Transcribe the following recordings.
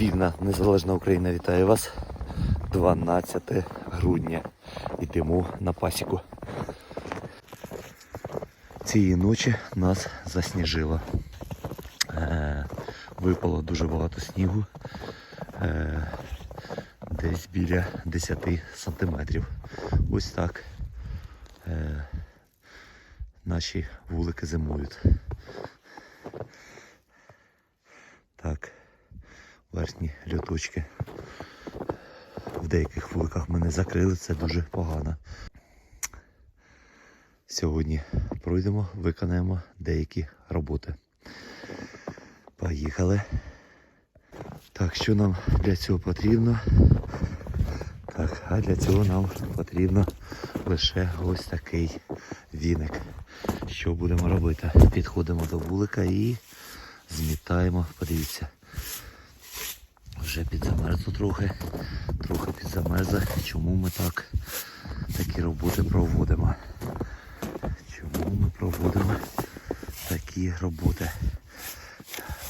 Вільна Незалежна Україна вітає вас. 12 грудня. Йдемо на пасіку. Цієї ночі нас засніжило. Е, випало дуже багато снігу. Е, десь біля 10 сантиметрів. Ось так е, наші вулики зимують. Так, верхні льоточки. В деяких вуликах мене закрили, це дуже погано. Сьогодні пройдемо, виконаємо деякі роботи. Поїхали. Так, що нам для цього потрібно? Так, а для цього нам потрібно лише ось такий віник. Що будемо робити? Підходимо до вулика і змітаємо, подивіться. Вже підзамерзло трохи, трохи підзамерзло. Чому ми так такі роботи проводимо? Чому ми проводимо такі роботи?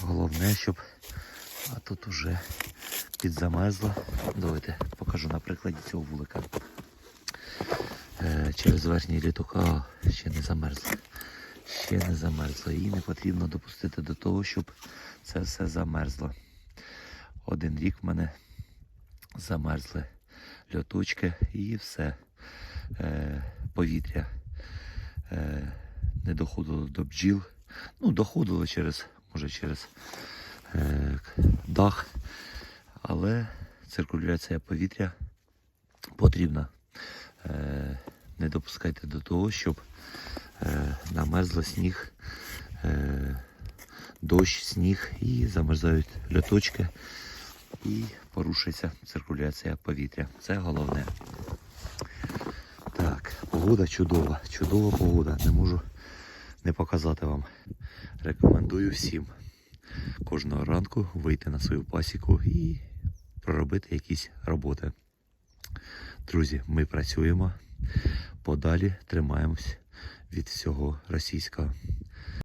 Головне, щоб а тут уже підзамерзло. Давайте покажу на прикладі цього вулика. Е, через верхній літок а, ще не замерзло. Ще не замерзло. І не потрібно допустити до того, щоб це все замерзло. Один рік в мене замерзли льоточки і все. Е, повітря е, не доходило до бджіл. Ну, доходило через, може, через е, дах, але циркуляція повітря потрібна. Е, не допускайте до того, щоб е, намерзло сніг, е, дощ, сніг і замерзають льоточки і порушується циркуляція повітря. Це головне. Так, погода чудова, чудова погода. Не можу не показати вам. Рекомендую всім кожного ранку вийти на свою пасіку і проробити якісь роботи. Друзі, ми працюємо, подалі тримаємось від всього російського.